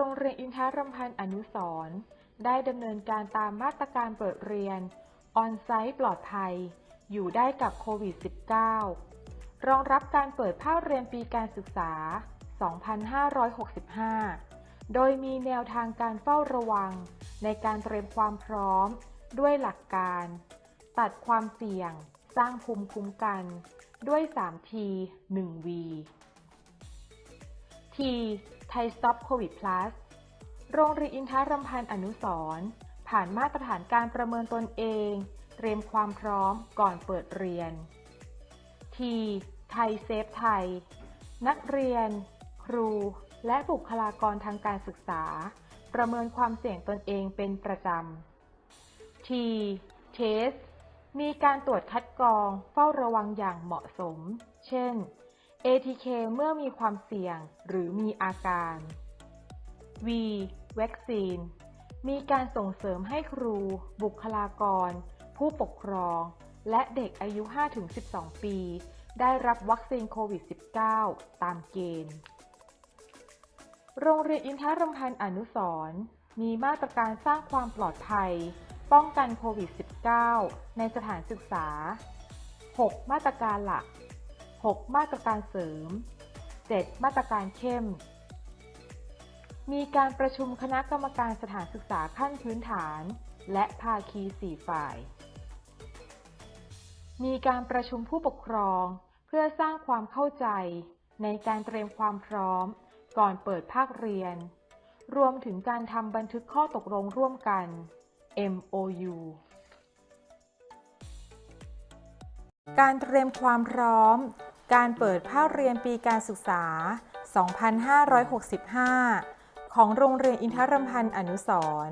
รงเรียนอินทรำพันธ์อนุสร์ได้ดำเนินการตามมาตรการเปิดเรียน ออนไซต์ปลอดภัย อยู่ได้กับโควิด -19 รองรับการเปิดภาคเรียนปีการศึกษา 2565 โดยมีแนวทางการเฝ้าระวัง ในการเตรียมความพร้อม ด้วยหลักการ ตัดความเสี่ยง สร้างภูมิคุ้มกัน ด้วย 3T 1V ไทย Stop COVID Plus โรงเรียนอินทรำพันธ์อนุสรผ่านมาตรฐานการประเมินตนเอง เตรียมความพร้อมก่อนเปิดเรียน T ไทยเซฟไทย นักเรียน ครู และบุคลากรทางการศึกษา ประเมินความเสี่ยงตนเองเป็นประจำ T Test มีการตรวจคัดกรองเฝ้าระวังอย่างเหมาะสม เช่น ATK เมื่อมีความเสี่ยงหรือมีอาการ V วัคซีน มีการส่งเสริมให้ครู บุคลากร ผู้ปกครอง และเด็กอายุ 5-12 ปี ได้รับวัคซีนโควิด -19 ตามเกณฑ์ โรงเรียนอินทรำพันธ์อนุสรณ์มีมาตรการสร้างความปลอดภัย ป้องกันโควิด -19 ในสถานศึกษา 6 มาตรการหลัก 6 มาตรการเสริม 7 มาตรการเข้ม มีการประชุมคณะกรรมการสถานศึกษาขั้นพื้นฐาน และภาคี 4 ฝ่าย มีการประชุมผู้ปกครองเพื่อสร้างความเข้าใจในการเตรียมความพร้อม ก่อนเปิดภาคเรียน รวมถึงการทำบันทึกข้อตกลงร่วมกัน MOU การเตรียมความพร้อม การเปิดภาคเรียนปีการศึกษา 2565 ของโรงเรียนอินทรำพันธ์อนุสร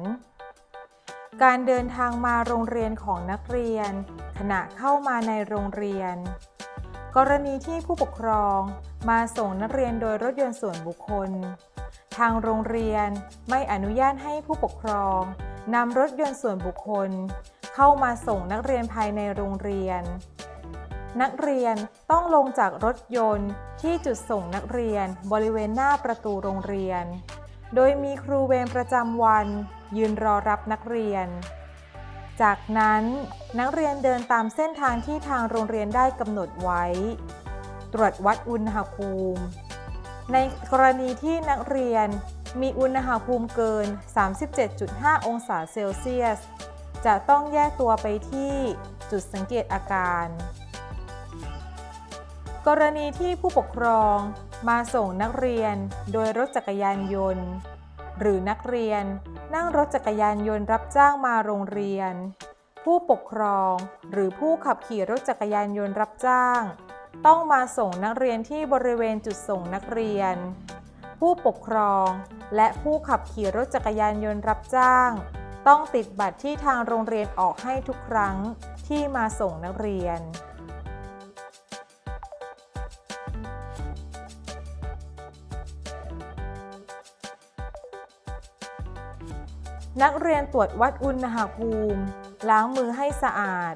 การเดินทางมาโรงเรียนของนักเรียน ขณะเข้ามาในโรงเรียน กรณีที่ผู้ปกครองมาส่งนักเรียนโดยรถยนต์ส่วนบุคคล ทางโรงเรียนไม่อนุญาตให้ผู้ปกครองนำรถยนต์ส่วนบุคคล เข้ามาส่งนักเรียนภายในโรงเรียน นักเรียนต้องลงจากรถยนต์ที่จุดส่งนักเรียนบริเวณหน้าประตูโรงเรียน โดยมีครูเวรประจำวัน ยืนรอรับนักเรียน จากนั้นนักเรียนเดินตามเส้นทางที่ทางโรงเรียนได้กำหนดไว้ ตรวจวัดอุณหภูมิ ในกรณีที่นักเรียนมีอุณหภูมิเกิน 37.5 องศาเซลเซียส จะต้องแยกตัวไปที่จุดสังเกตอาการ กรณีที่ผู้ปกครองมาส่งนักเรียนโดยรถจักรยานยนต์ หรือนักเรียนนั่งรถจักรยานยนต์รับจ้างมาโรงเรียน ผู้ปกครองหรือผู้ขับขี่รถจักรยานยนต์รับจ้าง ต้องมาส่งนักเรียนที่บริเวณจุดส่งนักเรียน ผู้ปกครองและผู้ขับขี่รถจักรยานยนต์รับจ้าง ต้องติดบัตรที่ทางโรงเรียนออกให้ทุกครั้งที่มาส่งนักเรียน นักเรียนตรวจวัดอุณหภูมิ ล้างมือให้สะอาด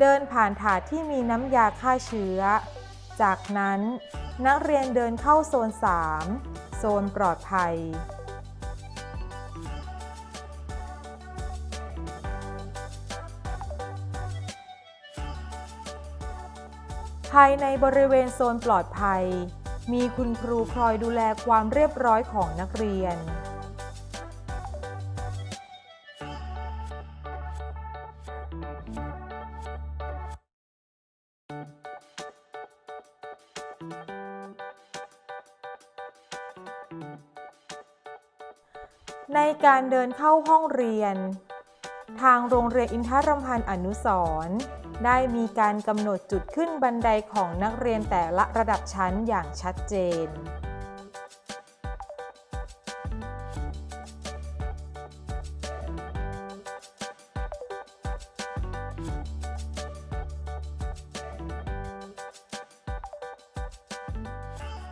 เดินผ่านถาดที่มีน้ำยาฆ่าเชื้อ จากนั้นนักเรียนเดินเข้าโซน 3 โซนปลอดภัยายในบริเวณโซนปลอดภัย มีคุณครูคอยดูแลความเรียบร้อยของนักเรียน ในการเดินเข้าห้องเรียน ทางโรงเรียนอินทรำพันธ์อนุสร ได้มีการกำหนดจุดขึ้นบันไดของนักเรียนแต่ละระดับชั้นอย่างชัดเจน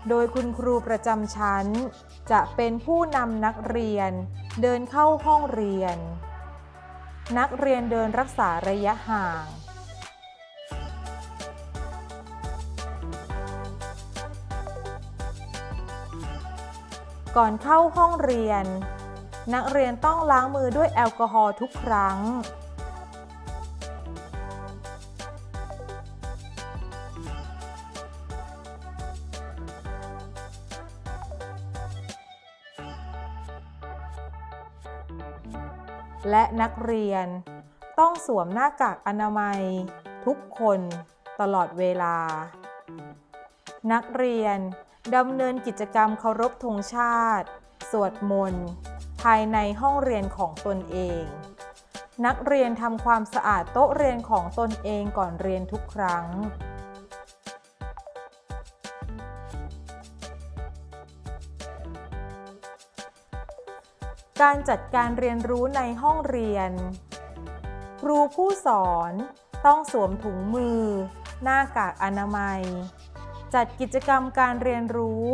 โดยคุณครูประจำชั้น จะเป็นผู้นำนักเรียนเดินเข้าห้องเรียน นักเรียนเดินรักษาระยะห่าง ก่อนเข้าห้องเรียน นักเรียนต้องล้างมือด้วยแอลกอฮอล์ทุกครั้ง และนักเรียนต้องสวมหน้ากากอนามัย ทุกคนตลอดเวลา นักเรียน ดำเนินกิจกรรมเคารพธงชาติ สวดมนต์ภายในห้องเรียนของตนเอง นักเรียนทำความสะอาดโต๊ะเรียนของตนเองก่อนเรียนทุกครั้ง การจัดการเรียนรู้ในห้องเรียน ครูผู้สอนต้องสวมถุงมือ หน้ากากอนามัย จัดกิจกรรมการเรียนรู้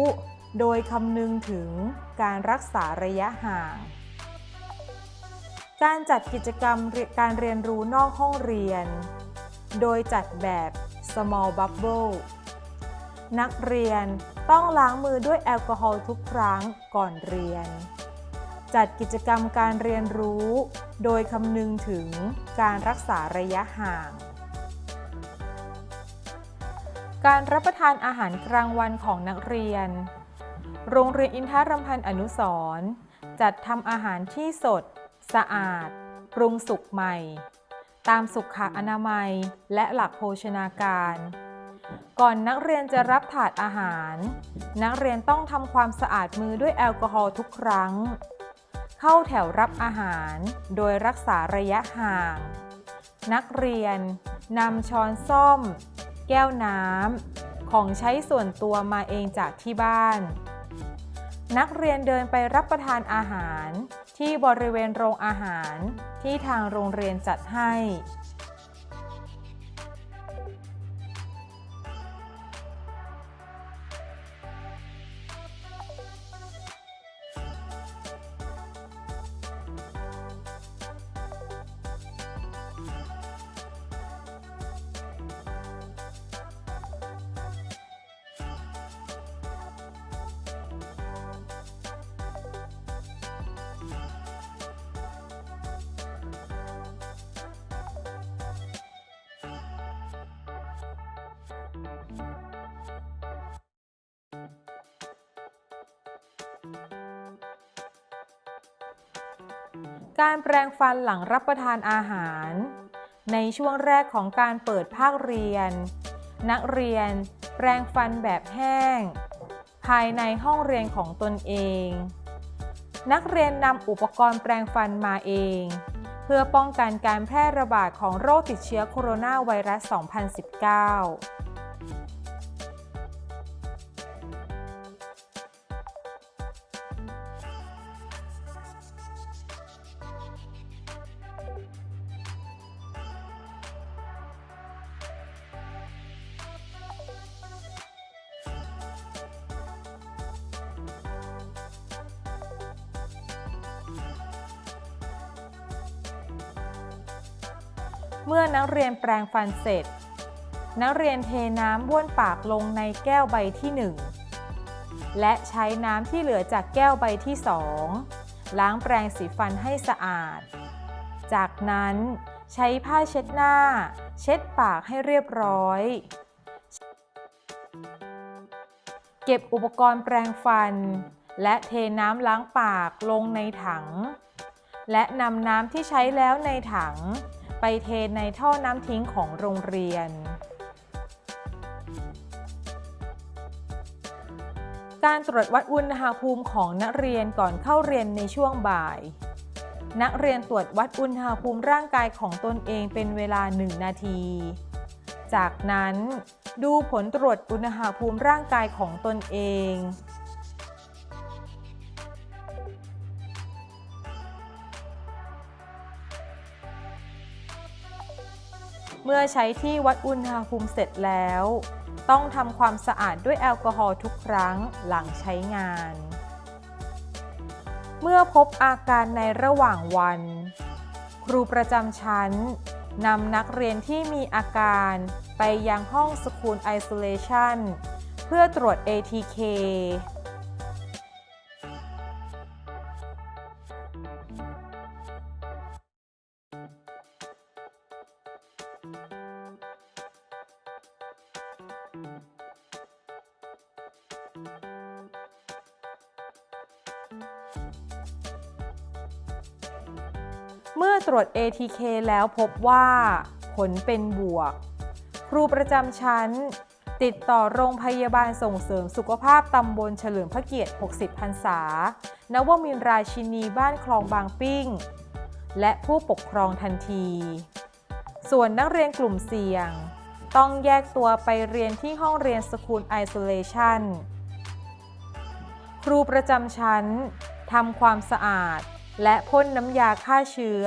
โดยคำนึงถึงการรักษาระยะห่าง การจัดกิจกรรมการเรียนรู้นอกห้องเรียน โดยจัดแบบ small bubble นักเรียนต้องล้างมือด้วยแอลกอฮอล์ทุกครั้งก่อนเรียน จัดกิจกรรมการเรียนรู้ โดยคำนึงถึงการรักษาระยะห่าง การรับประทานอาหารกลางวันของนักเรียน โรงเรียนอินทรมพันธ์อนุสร์จัดทำอาหารที่สด สะอาด ปรุงสุกใหม่ ตามสุขอนามัย และหลักโภชนาการ ก่อนนักเรียนจะรับถาดอาหาร นักเรียนต้องทำความสะอาดมือด้วยแอลกอฮอล์ทุกครั้ง เข้าแถวรับอาหาร โดยรักษาระยะห่าง นักเรียนนำช้อนส้อม แก้วน้ำ ของใช้ส่วนตัวมาเองจากที่บ้าน นักเรียนเดินไปรับประทานอาหาร ที่บริเวณโรงอาหารที่ทางโรงเรียนจัดให้ การแปรงฟันหลังรับประทานอาหาร ในช่วงแรกของการเปิดภาคเรียน นักเรียนแปรงฟันแบบแห้ง ภายในห้องเรียนของตนเอง นักเรียนนำอุปกรณ์แปรงฟันมาเอง เพื่อป้องกันการแพร่ระบาดของโรคติดเชื้อโคโรนาไวรัส 2019 เมื่อนักเรียนแปรงฟันเสร็จ นักเรียนเทน้ำบ้วนปากลงในแก้วใบที่ 1 และใช้น้ำที่เหลือจากแก้วใบที่ 2 ล้างแปรงสีฟันให้สะอาด จากนั้นใช้ผ้าเช็ดหน้า เช็ดปากให้เรียบร้อย เก็บอุปกรณ์แปรงฟัน และเทน้ำล้างปากลงในถัง และนำน้ำที่ใช้แล้วในถัง ไปเทในท่อน้ำทิ้งของโรงเรียน การตรวจวัดอุณหภูมิของนักเรียนก่อนเข้าเรียนในช่วงบ่าย นักเรียนตรวจวัดอุณหภูมิร่างกายของตนเองเป็นเวลา 1 นาที จากนั้นดูผลตรวจอุณหภูมิร่างกายของตนเอง เมื่อใช้ที่วัดอุณหภูมิเสร็จแล้ว ต้องทำความสะอาดด้วยแอลกอฮอล์ทุกครั้งหลังใช้งาน เมื่อพบอาการในระหว่างวัน ครูประจำชั้นนำนักเรียนที่มีอาการไปยังห้อง School Isolation เพื่อตรวจ ATK เมื่อตรวจ ATK แล้วพบว่า ผลเป็นบวก ครูประจำชั้น ติดต่อโรงพยาบาลส่งเสริมสุขภาพตำบลเฉลิมพระเกียรติ 60 พรรษานวมินราชินีบ้านคลองบางปิ้ง และผู้ปกครองทันที ส่วนนักเรียนกลุ่มเสี่ยง ต้องแยกตัวไปเรียนที่ห้องเรียนสคูลไอโซเลชันครูประจำชั้นทำความสะอาด และพ่นน้ำยาฆ่าเชื้อ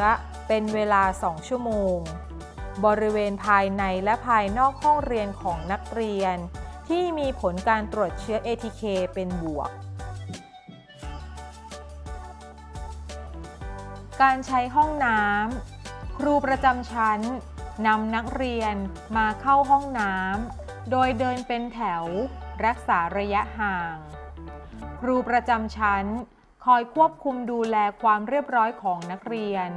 เป็นเวลา 2 ชั่วโมง บริเวณภายในและภายนอกห้องเรียนของนักเรียน ที่มีผลการตรวจเชื้อ ATK เป็นบวก การใช้ห้องน้ำครูประจำชั้นนำนักเรียนมาเข้าห้องน้ำโดยเดินเป็นแถว รักษาระยะห่าง ครูประจำชั้น คอยควบคุมดูแลความเรียบร้อยของนักเรียน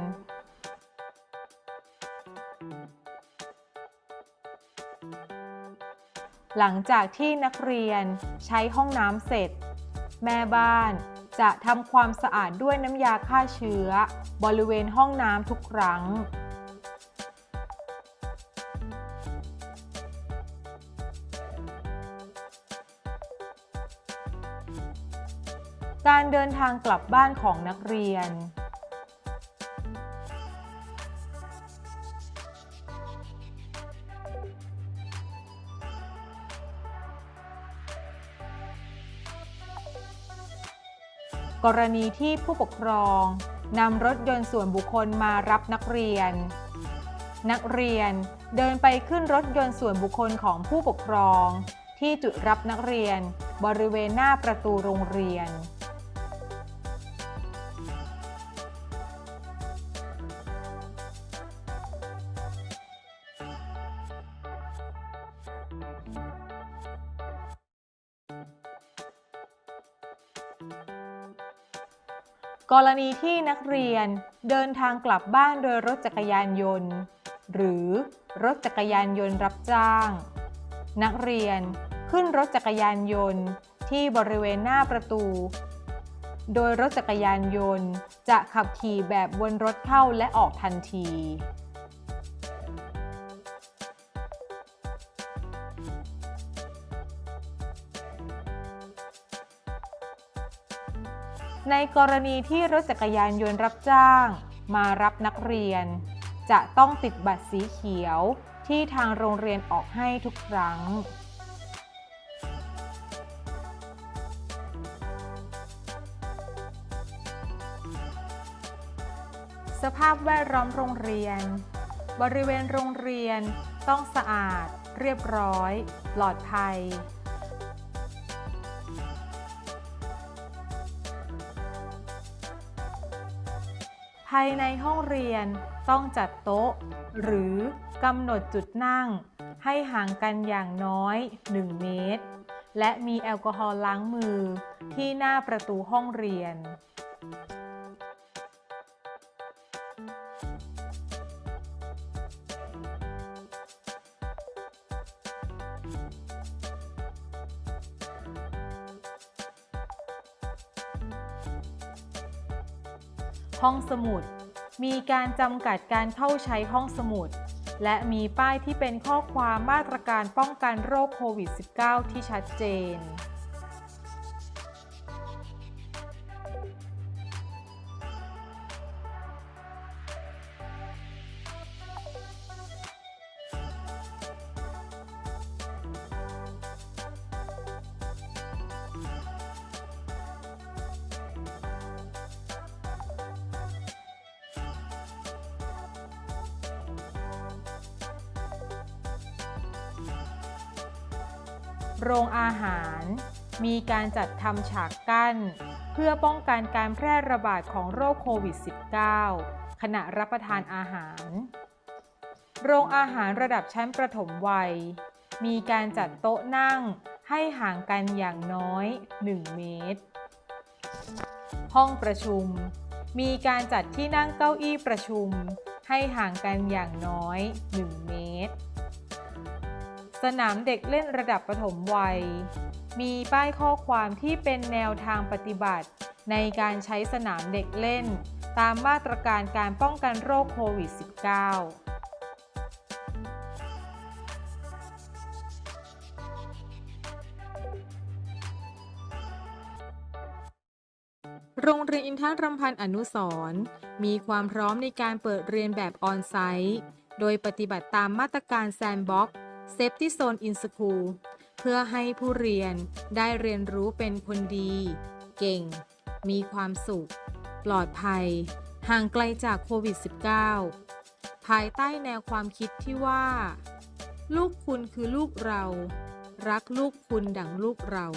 หลังจากที่นักเรียนใช้ห้องน้ำเสร็จ แม่บ้านจะทำความสะอาดด้วยน้ำยาฆ่าเชื้อ บริเวณห้องน้ำทุกครั้ง เดินทางกลับบ้านของนักเรียน กรณีที่ผู้ปกครองนำรถยนต์ส่วนบุคคลมารับนักเรียน นักเรียนเดินไปขึ้นรถยนต์ส่วนบุคคลของผู้ปกครอง ที่จุดรับนักเรียน บริเวณหน้าประตูโรงเรียน กรณีที่นักเรียนเดินทางกลับบ้านโดยรถจักรยานยนต์ หรือรถจักรยานยนต์รับจ้าง นักเรียนขึ้นรถจักรยานยนต์ที่บริเวณหน้าประตู โดยรถจักรยานยนต์จะขับขี่แบบวนรถเข้าและออกทันที ในกรณีที่รถจักรยานยนต์รับจ้าง มารับนักเรียน จะต้องติดบัตรสีเขียวที่ทางโรงเรียนออกให้ทุกครั้ง สภาพแวดล้อมโรงเรียน บริเวณโรงเรียนต้องสะอาด เรียบร้อย ปลอดภัยายในห้องเรียนต้องจัดโต๊ะ หรือกำหนดจุดนั่ง ให้ห่างกันอย่างน้อย 1 เมตร และมีแอลกอฮอล์ล้างมือที่หน้าประตูห้องเรียน ห้องสมุด มีการจำกัดการเข้าใช้ห้องสมุด และมีป้ายที่เป็นข้อความมาตรการป้องกันโรคโควิด -19 ที่ชัดเจน โรงอาหาร มีการจัดทำฉากกั้น เพื่อป้องกันการแพร่ระบาดของโรคโควิด -19 ขณะรับประทานอาหาร โรงอาหารระดับชั้นประถมวัย มีการจัดโต๊ะนั่งให้ห่างกันอย่างน้อย 1 เมตร ห้องประชุม มีการจัดที่นั่งเก้าอี้ประชุม ให้ห่างกันอย่างน้อย1เม สนามเด็กเล่นระดับประถมวัย มีป้ายข้อความที่เป็นแนวทางปฏิบัติ ในการใช้สนามเด็กเล่น ตามมาตรการการป้องกันโรคโควิด -19 โรงเรียนอินทรำพันธ์อนุสร์มีความพร้อมในการเปิดเรียนแบบออนไซต์ โดยปฏิบัติตามมาตรการแซนบ็อก เซฟตี้โซนอินสคูลเพื่อให้ผู้เรียนได้เรียนรู้เป็นคนดี เก่ง มีความสุข ปลอดภัย ห่างไกลจากโควิด -19 ภายใต้แนวความคิดที่ว่า ลูกคุณคือลูกเรา รักลูกคุณดั่งลูกเรา